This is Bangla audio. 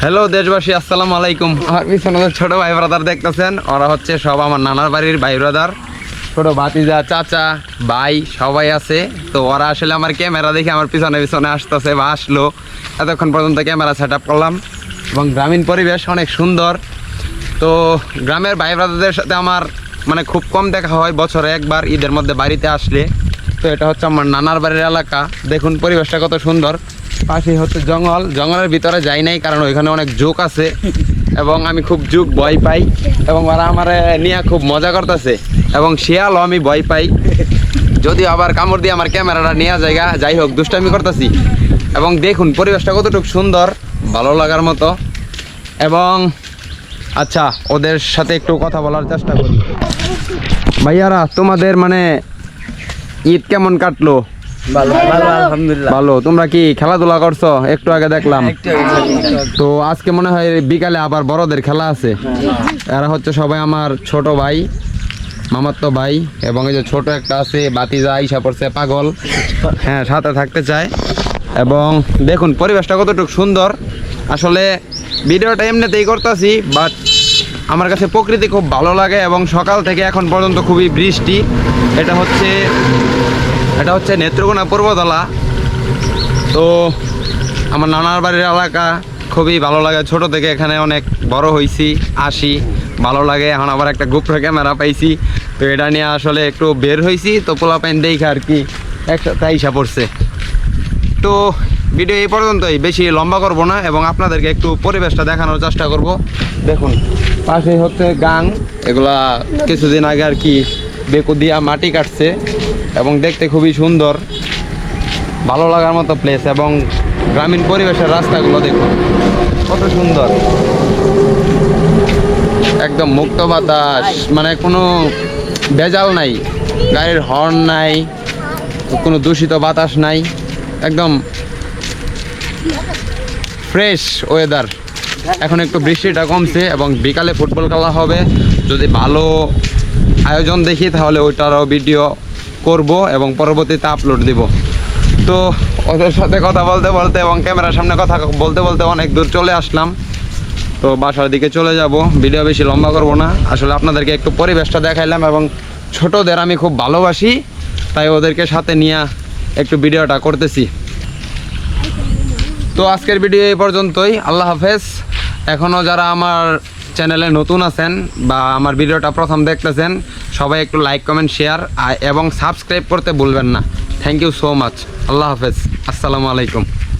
হ্যালো দেশবাসী, আসসালামু আলাইকুম। আমার পিছনে ছোট ভাই ব্রাদার দেখতেছেন, ওরা হচ্ছে সব আমার নানার বাড়ির ভাই ব্রাদার ছোট ভাতিজা, চাচা, ভাই সবাই আছে। তো ওরা আসলে আমার ক্যামেরা দেখে আমার পিছনে পিছনে আসতেছে বা আসলো। এতক্ষণ পর্যন্ত ক্যামেরা সেট করলাম। এবং গ্রামীণ পরিবেশ অনেক সুন্দর। তো গ্রামের ভাই ব্রাদারদের সাথে আমার মানে খুব কম দেখা হয়। বছরে একবার ঈদের মধ্যে বাড়িতে আসলে। তো এটা হচ্ছে আমার নানার বাড়ির এলাকা। দেখুন পরিবেশটা কত সুন্দর। পাশেই হচ্ছে জঙ্গল। জঙ্গলের ভিতরে যাই নাই, কারণ ওইখানে অনেক জোক আছে এবং আমি খুব জুক ভয় পাই এবং ওরা আমার নিয়ে খুব মজা করতেছে এবং শিয়ালও আমি ভয় পাই। যদিও আবার কামড় দিয়ে আমার ক্যামেরাটা নেওয়া জায়গা যাই হোক, দুষ্টামি করতেছি। এবং দেখুন, পরিবেশটা কতটুকু সুন্দর, ভালো লাগার মতো। এবং আচ্ছা ওদের সাথে একটু কথা বলার চেষ্টা করি। ভাইয়ারা, তোমাদের মানে ঈদ কেমন কাটলো? ভালো ভালো আলহামদুলিল্লাহ। ভালো তোমরা কি খেলাধুলা করছ? একটু আগে দেখলাম। তো আজকে মনে হয় বিকালে আবার বড়দের খেলা আছে। এরা হচ্ছে সবাই আমার ছোট ভাই মামাতো ভাই এবং এই যে ছোট একটা আছে বাতিজা আইসা পড়ছে পাগল। হ্যাঁ সাথে থাকতে চায়। এবং দেখুন পরিবেশটা কতটুকু সুন্দর। আসলে ভিডিওটা এমনিতেই করতেছি বাট আমার কাছে প্রকৃতি খুব ভালো লাগে এবং সকাল থেকে এখন পর্যন্ত খুবই বৃষ্টি। এটা হচ্ছে এটা হচ্ছে নেত্রকোনা পূর্বতলা। তো আমার নানার বাড়ির এলাকা খুবই ভালো লাগে। ছোট থেকে এখানে অনেক বড় হয়েছি আসি, ভালো লাগে। এখন আবার একটা গোপ্রো ক্যামেরা পাইছি। তো এটা নিয়ে আসলে একটু বের হয়েছি তো পোলা পাইন দেখে আর কি, একসাথে আইসা পড়ছে। তো ভিডিও এই পর্যন্তই। বেশি লম্বা করব না এবং আপনাদেরকে একটু পরিবেশটা দেখানোর চেষ্টা করব। দেখুন পাশে হচ্ছে গাং। এগুলা কিছুদিন আগে আর কি বেকু দিয়া মাটি কাটছে এবং দেখতে খুবই সুন্দর। ভালো লাগার মতো প্লেস এবং গ্রামীণ পরিবেশের রাস্তাগুলো দেখুন, কত সুন্দর। একদম মুক্ত বাতাস মানে কোনো ভেজাল নাই, গাড়ির হর্ন নাই, কোনো দূষিত বাতাস নাই। একদম ফ্রেশ ওয়েদার এখন একটু বৃষ্টিটা কমছে এবং বিকালে ফুটবল খেলা হবে। যদি ভালো আয়োজন দেখি তাহলে ওইটারও ভিডিও করব এবং পরবর্তীতে আপলোড দিব। তো ওদের সাথে কথা বলতে বলতে এবং ক্যামেরার সামনে কথা বলতে বলতে অনেক দূর চলে আসলাম। তো বাসার দিকে চলে যাব। ভিডিও বেশি লম্বা করব না। আসলে আপনাদেরকে একটু পরিবেশটা দেখাইলাম এবং ছোটদের আমি খুব ভালোবাসি। তাই ওদেরকে সাথে নিয়ে একটু ভিডিওটা করতেছি। তো আজকের ভিডিও এই পর্যন্তই। আল্লাহ হাফেজ। এখনও যারা আমার চ্যানেলে নতুন আছেন বা আমার ভিডিওটা প্রথম দেখতেছেন, সবাই একটু লাইক, কমেন্ট, শেয়ার এবং সাবস্ক্রাইব করতে ভুলবেন না। থ্যাংক ইউ সো মাচ আল্লাহ হাফেজ। আসসালামু আলাইকুম।